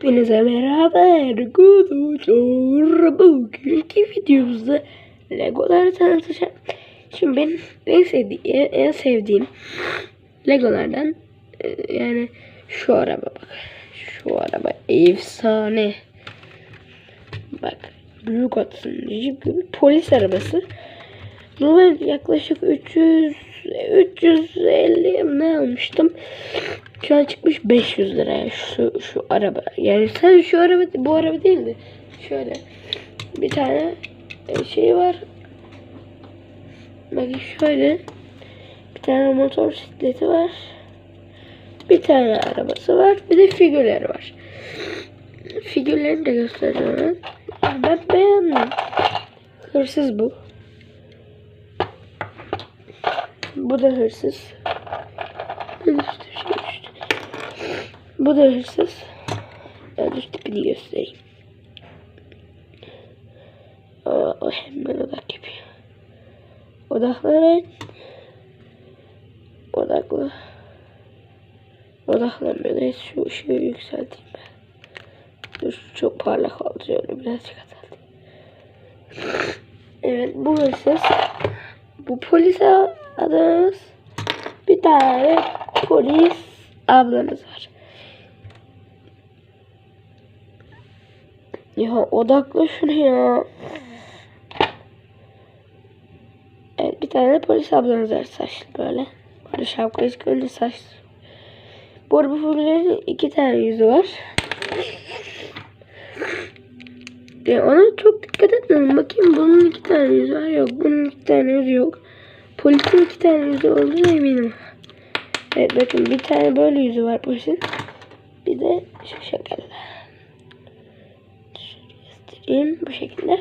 Hepinize merhaba arkadaşlar. Bugünkü videomuzda Legoları tanıtacağım. Şimdi benim en sevdiğim, en sevdiğim Legolardan e, yani şu araba bak. Şu araba efsane. Bak büyük atsın jip gibi polis arabası. Ben yaklaşık 300 350 ne almıştım? Şu an çıkmış 500 liraya şu şu araba. Yani sen şu araba bu araba değildi. Şöyle bir tane e, şey var. Bakın şöyle bir tane motor bisikleti var. Bir tane arabası var. Bir de figürleri var. Figürlerini de göstereceğim. Ben beğendim. Hırsız bu. Bu da hırsız. Ben işte şey işte. Bu da hırsız. Dur tipini göstereyim. Aa, o hemen odak yapıyor. Odaklanın. Odakla. Odaklanmıyor. Neyse şu ışığı yükselteyim ben. Dur çok parlak oldu. Şöyle birazcık azaltayım. Evet bu hırsız. Bu polis adamımız. Bir tane polis ablamız var. Ya odakla şunu ya. Evet bir tane polis ablamız var saçlı böyle. Böyle şapkayı çıkınca saçlı. Bu arada bu iki tane yüzü var. Ya ona çok dikkat etmedim. Bakayım bunun iki tane yüzü var. Yok bunun iki tane yüzü yok. Polisin iki tane yüzü olduğuna eminim. Evet bakın bir tane böyle yüzü var polisin. Bir de şu şekilde. Göstereyim bu şekilde.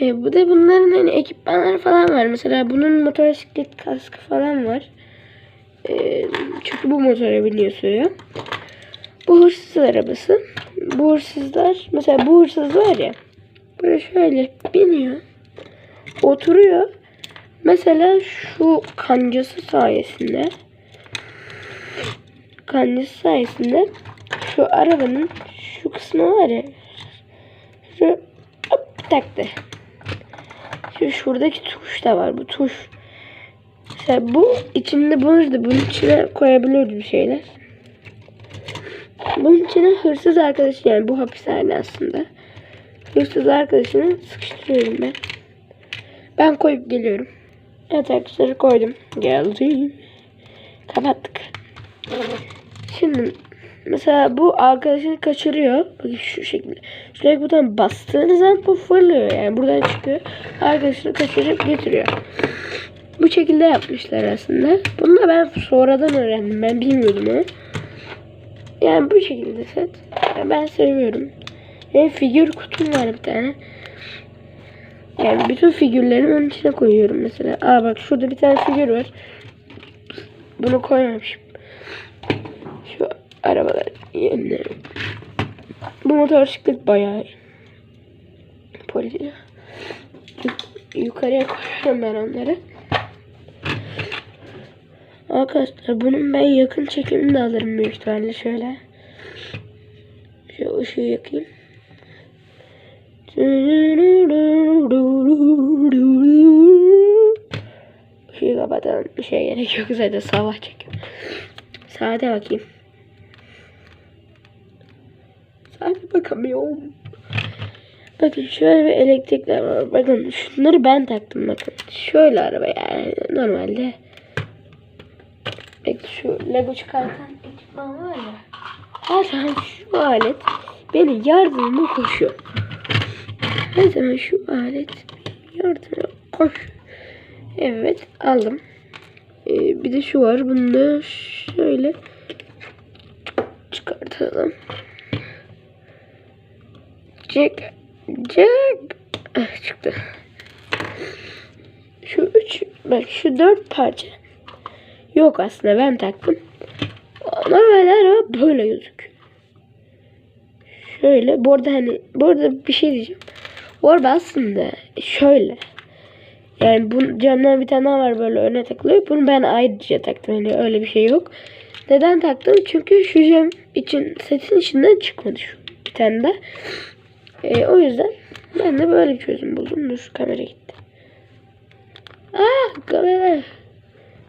E, bu da bunların hani ekipmanları falan var. Mesela bunun motosiklet kaskı falan var. E, çünkü bu motora biniyor ya. Bu hırsız arabası. Bu hırsızlar mesela bu hırsız var ya. Buraya şöyle biniyor. Oturuyor. Mesela şu kancası sayesinde kancası sayesinde şu arabanın şu kısmı var ya şu hop taktı. Şu şuradaki tuş da var bu tuş. Mesela bu içinde bulurdu. Bunun içine koyabiliyordu bir şeyler. Bunun içine hırsız arkadaş yani bu hapishane aslında. Hırsız arkadaşını sıkıştırıyorum ben. Ben koyup geliyorum. Evet arkadaşlar koydum. Geldim. Kapattık. Şimdi mesela bu arkadaşını kaçırıyor. Bakın şu şekilde. Şuraya buradan bastığınız zaman bu fırlıyor. Yani buradan çıkıyor. Arkadaşını kaçırıp getiriyor. Bu şekilde yapmışlar aslında. Bunu da ben sonradan öğrendim. Ben bilmiyordum onu. Yani bu şekilde set. Yani ben seviyorum. Ve figür kutum var bir tane. Yani bütün figürlerimi onun içine koyuyorum mesela. Aa bak şurada bir tane figür var. Bunu koymamışım. Şu arabalar yerine. Bu motosiklet bayağı iyi. Polis. Yukarıya koyuyorum ben onları. Arkadaşlar bunun ben yakın çekimini de alırım büyük ihtimalle şöyle. Şu ışığı yakayım. Işığı kapatalım. Bir şey gerek yok zaten sabah çekiyorum. Saate bakayım. Saate bakamıyorum. Bakın şöyle bir elektrikler var. Bakın şunları ben taktım bakın. Şöyle araba yani normalde. Bekle şu Lego çıkartan ekipman var ya. Her şu alet beni yardımıma koşuyor. Her zaman şu alet yardıma koşuyor. Evet aldım. Ee, bir de şu var. Bunu da şöyle çıkartalım. Jack. Jack. Ah, çıktı. Şu üç, bak şu dört parça yok aslında ben taktım. Normalde araba böyle gözüküyor. Şöyle. Bu arada hani bu arada bir şey diyeceğim. Bu araba aslında şöyle. Yani bu camdan bir tane var böyle öne takılıyor. Bunu ben ayrıca taktım. Yani öyle bir şey yok. Neden taktım? Çünkü şu cam için setin içinden çıkmadı şu bir tane de. Ee, o yüzden ben de böyle bir çözüm buldum. Dur kamera gitti. Aa kamera.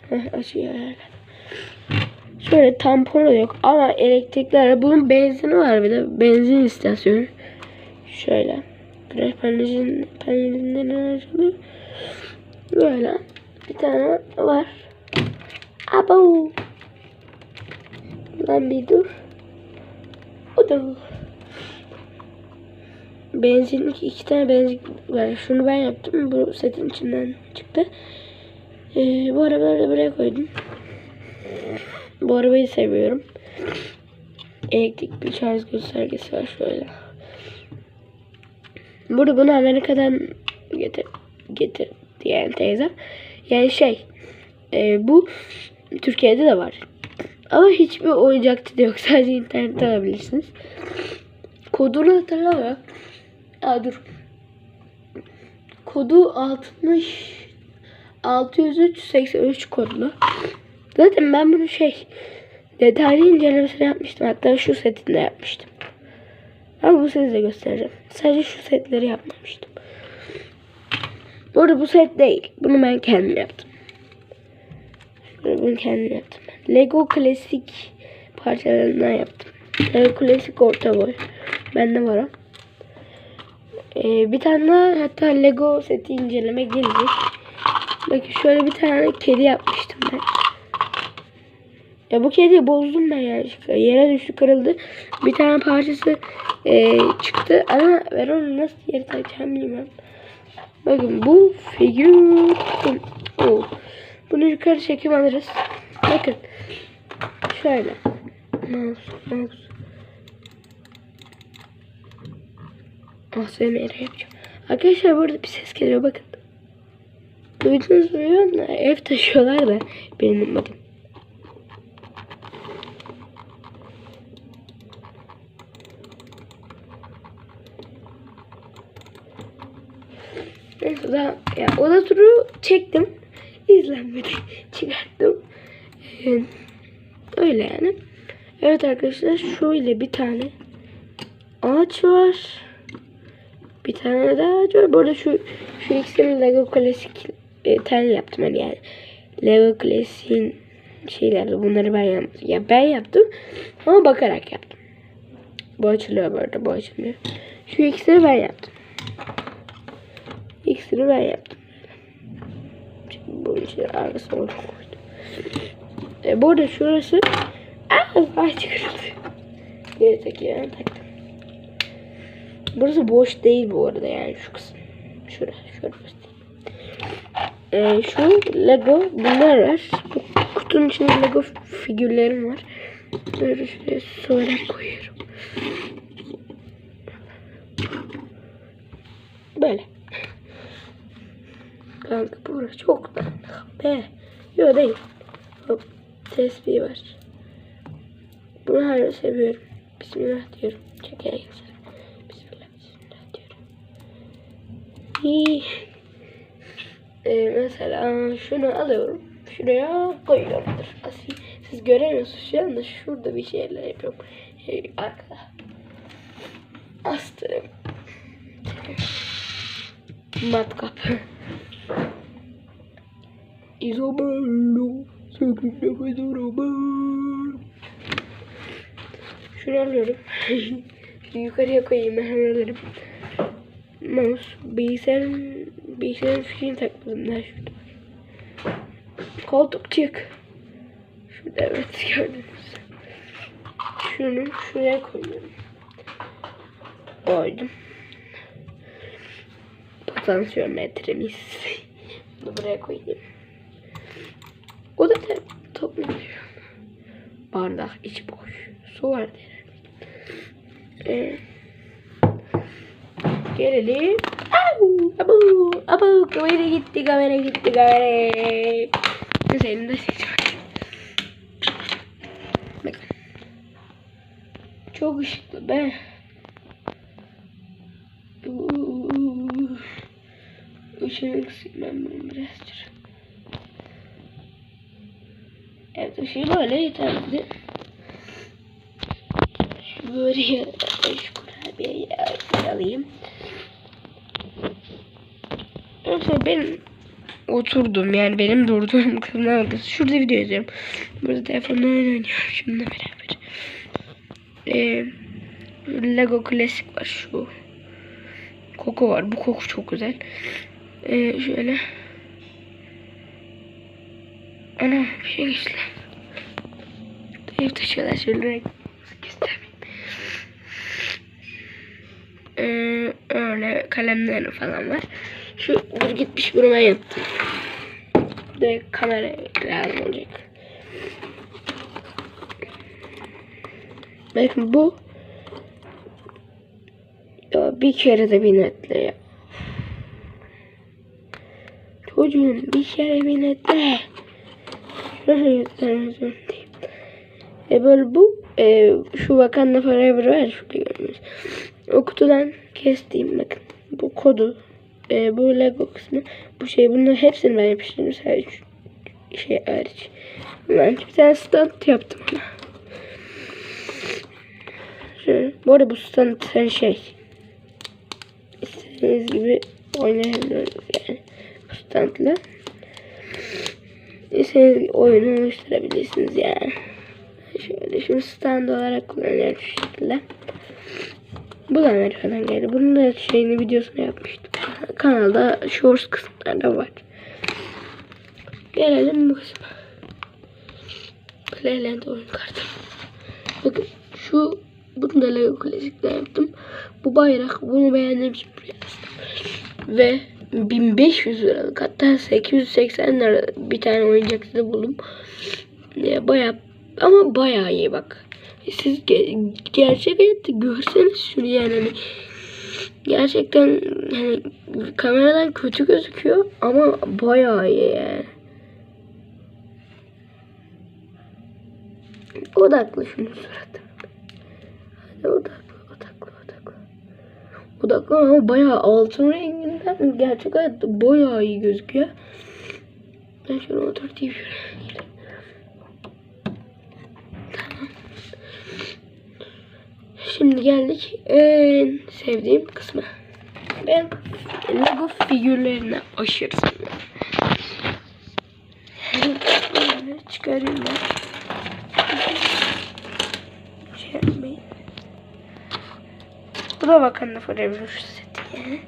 Heh, açıyor. Şöyle tamponu yok ama elektrikli araba. Bunun benzini var bir de. Benzin istasyonu. Şöyle. Panelinin panelinden açılıyor. Böyle. Bir tane var. Abo. Lan bir dur. O da. Benzinlik iki tane benzin var. Şunu ben yaptım. Bu setin içinden çıktı. Ee, bu arabaları da buraya koydum. Bu arabayı seviyorum. Elektrikli şarj göstergesi var şöyle. Burada bunu Amerika'dan getir getir diyen teyze. Yani şey e, bu Türkiye'de de var. Ama hiçbir oyuncakçıda yok. Sadece internette alabilirsiniz. Kodunu hatırlamıyorum. Aa dur. Kodu 60 603 83 kodlu. Zaten ben bunu şey detaylı incelemesini yapmıştım. Hatta şu setinde yapmıştım. Ama bu seti de göstereceğim. Sadece şu setleri yapmamıştım. Bu arada bu set değil. Bunu ben kendim yaptım. Bunu kendim yaptım. Lego klasik parçalarından yaptım. Lego klasik orta boy. Bende var o. Ee, bir tane daha hatta Lego seti inceleme gelecek. Bakın şöyle bir tane kedi yapmıştım ben. Ya bu kediyi bozdum ben yani. Yere düştü kırıldı. Bir tane parçası e, çıktı ama ben onu nasıl yere takacağım bilmiyorum. Bakın bu figür. Oh. Bunu yukarı çekim alırız. Bakın. Şöyle. Mouse, mouse. Ah seni yapacağım. Arkadaşlar burada bir ses geliyor bakın. Duydunuz mu bilmiyorum da ev taşıyorlar da benim adım. Neyse daha ya oda turu çektim. İzlenmedi. Çıkarttım. Ee, öyle yani. Evet arkadaşlar şöyle bir tane ağaç var. Bir tane daha ağaç var. Bu arada şu şu ikisini Lego klasik e, tel yaptım hani yani. Lego klasiğin şeyleri bunları ben yaptım. Ya ben yaptım ama bakarak yaptım. Bu açılıyor bu arada bu açılıyor. Şu ikisini ben yaptım. İkisini ben yaptım. Şimdi bu içine arasına koydum. E, bu arada şurası Aa, ağaç kırıldı. Gerideki yani taktım. Burası boş değil bu arada yani şu kısım. Şurası, şurası değil. Şu Lego bunlar var. Bu kutunun içinde Lego figürlerim var. Böyle şuraya soyarak koyuyorum. Böyle. Kanka burası çok da be. Yok değil. Hop. Tesbih var. Bunu hala seviyorum. Bismillah diyorum. Çeker yazarım. Bismillah, bismillah diyorum. İyi. Ee, mesela şunu alıyorum. Şuraya koyuyorumdur. Aslında siz göremiyorsunuz şu anda şurada bir şeyler yapıyorum. Ee, arkada. Astım. Matkap. Isabello. Nefes aramam. Şunu alıyorum. Yukarıya koyayım hemen alırım. Mouse. Bilgisayarın, bilgisayarın fişini takmadım daha şurada. Koltuk çık. Şurada evet gördünüz. Şunu şuraya koyuyorum. Koydum. Potansiyometremiz. Bunu buraya koyayım. O da te- topluyor. Bardak içi boş. Su var herhalde. Ee, gelelim. Au, abu, abu, kamera gitti, kamera gitti, kamera. Senin de seçim. Bakın. Çok ışıklı be. Işığı kısayım ben bunu birazcık. Evet ışığı böyle yeterli. Şu buraya şu kurabiyeyi alayım. Neyse benim oturdum yani benim durduğum kısmına bakın. Şurada video yazıyorum. Burada telefonla oynuyorum şununla beraber. Ee, Lego klasik var şu. Koku var. Bu koku çok güzel. Ee, şöyle. Ana bir şey geçti. Ev taşıyorlar. Göstermeyeyim. Ee, öyle kalemlerim falan var. Şu bir gitmiş buruma yaptım. Direkt kamera lazım olacak. Bakın bu ya bir kere de bir netle ya. Çocuğum bir kere bir netle. Zorundayım. E böyle bu e, şu Wakanda Forever var şurada görüyorsunuz. O kutudan kestiğim bakın. Bu kodu. E, bu Lego kısmı. Bu şey bunların hepsini ben yapıştırdım. Sadece şey hariç. Ben bir tane stand yaptım ama. Şöyle. Bu arada bu stand her şey. İstediğiniz gibi oynayabiliyorsunuz yani. Bu standla. İstediğiniz oyunu oluşturabilirsiniz yani. Şöyle şunu stand olarak kullanıyorum şu şekilde. Bu da Amerika'dan geldi. Bunun da şeyini videosunu yapmıştım. Kanalda shorts kısımlarda var. Gelelim bu kısma. Playland oyun kartı. Bakın şu bunu da Lego Classic'te yaptım. Bu bayrak bunu beğendiğim için. Ve 1500 liralık hatta 880 lira bir tane oyuncak da buldum. Ya baya ama baya iyi bak. Siz ge- gerçek hayatta görseniz şunu yani hani gerçekten hani kameradan kötü gözüküyor ama baya iyi yani. Odaklı şunu suratı. Hadi odaklı. Odaklı ama bayağı altın renginden gerçek hayatta bayağı iyi gözüküyor. Ben şunu oturtayım. Tamam. Şimdi geldik en sevdiğim kısma. Ben Lego figürlerini aşırı seviyorum. Böyle çıkarayım ben. Şey yapmayın. Wakanda Forever seti yani.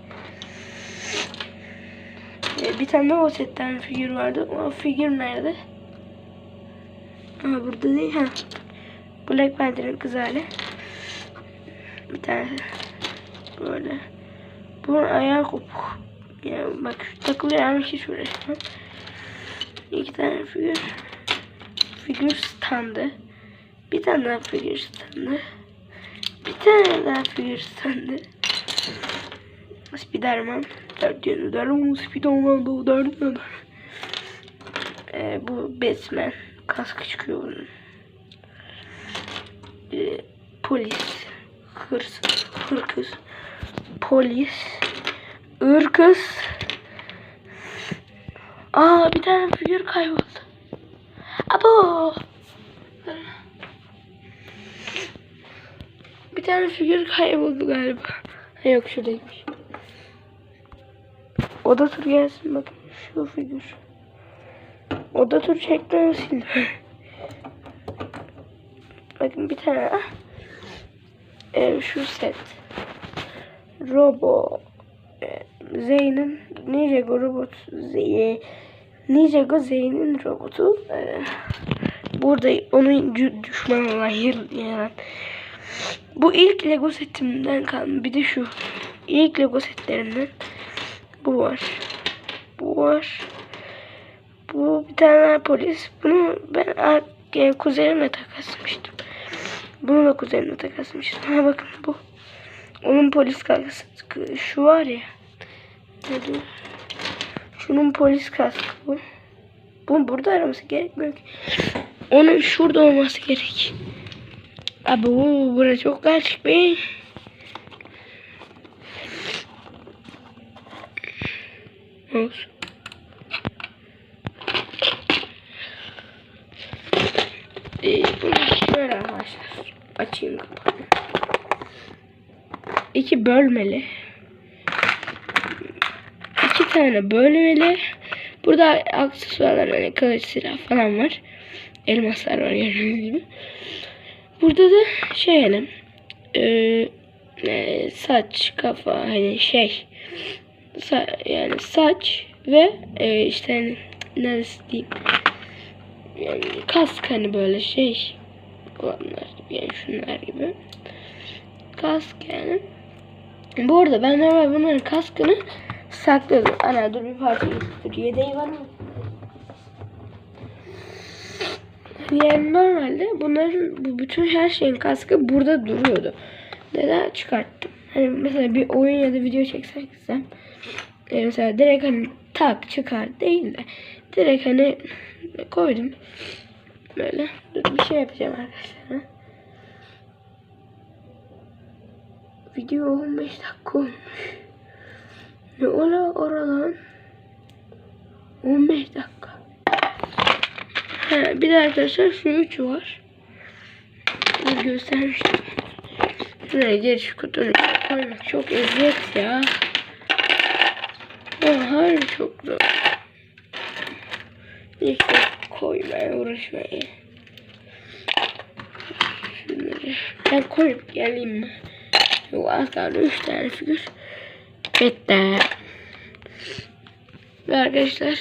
Ee, Bir tane o setten figür vardı. O figür nerede? Aha burada değil. Ha. Black Panther'ın kız hali. Bir tane böyle. Bunun ayağı kopuk. Yani bak takılıyor yani hiç uğraşmam. İki tane figür. Figür standı. Bir tane daha figür standı. Bir tane daha figür standı. Spiderman. Dört yönü Derman. Spiderman bu dört yönü. Ee, bu Batman. Kaskı çıkıyor bunun. Ee, polis. Hırsız. Hırkız. Polis. Irkız. Aa bir tane figür kayboldu. Abo. Tane figür kayboldu galiba. Ha, yok şuradaymış. Oda tur gelsin bakın şu figür. Oda tur çekten sildim. bakın bir tane. Ee, şu set. Robo. Ee, Zeyn'in Ninjago robot Zey Ninjago Zeyn'in robotu. Ee, burada onun düşman olan yer yani. Bu ilk Lego setimden kalma. Bir de şu. İlk Lego setlerimden. Bu var. Bu var. Bu bir tane polis. Bunu ben yani kuzenimle takasmıştım. Bunu da kuzenimle takasmıştım. Ha bakın bu. Onun polis kaskı. Şu var ya. Diyor? Şunun polis kaskı bu. Bu burada araması gerekmiyor ki. Onun şurada olması gerek. Abi bu burası çok karışık be. Olsun. Şöyle arkadaşlar. Açayım kapağını. İki bölmeli. İki tane bölmeli. Burada aksesuarlar hani kılıç silah falan var. Elmaslar var gördüğünüz gibi. Burada da şey hani e, e, saç, kafa hani şey sa- yani saç ve e, işte hani neresi diyeyim yani kask hani böyle şey olanlar yani şunlar gibi. Kask yani. Bu arada ben normal bunların kaskını sakladım. Ana dur bir parça dur yedeği var mı yani normalde bunların bu bütün her şeyin kaskı burada duruyordu. Neden? Çıkarttım. Hani mesela bir oyun ya da video çeksek istem e, mesela direkt hani tak çıkar değil de direkt hani koydum. Böyle Dur, bir şey yapacağım arkadaşlar. Video 15 dakika olmuş. Ne ola oradan 15 dakika bir de arkadaşlar şu üç var Bunu göstermiştim Şuraya geri şu içine koymak çok eziyet ya Oh, harbi çok zor. İşte koymaya uğraşmayı. Şunları ben koyup geleyim mi? Yok az kaldı 3 tane figür. Bitti. Ve arkadaşlar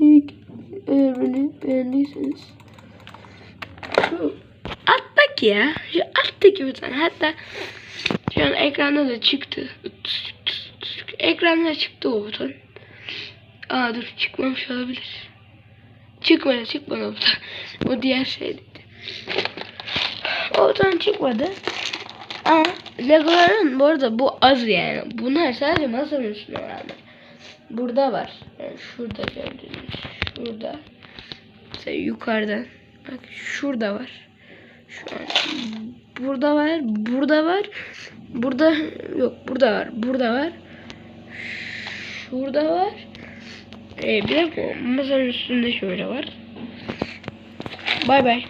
geldik. Eğer beni beğendiyseniz şu alttaki ya. Şu alttaki bir tane. Hatta şu an ekranda da çıktı. Ekranda çıktı o buton. Aa dur çıkmamış olabilir. Çıkmadı çıkmadı o buton. O diğer şeydi. O buton çıkmadı. Ama Legoların bu arada bu az yani. Bunlar sadece masanın üstünde var. Burada var. Yani şurada gördüğünüz. Şurada. Mesela yukarıdan. Bak şurada var. Şu an burada var, burada var. Burada yok, burada var, burada var. Şurada var. Ee, bir dakika, masanın üstünde şöyle var. Bay bay.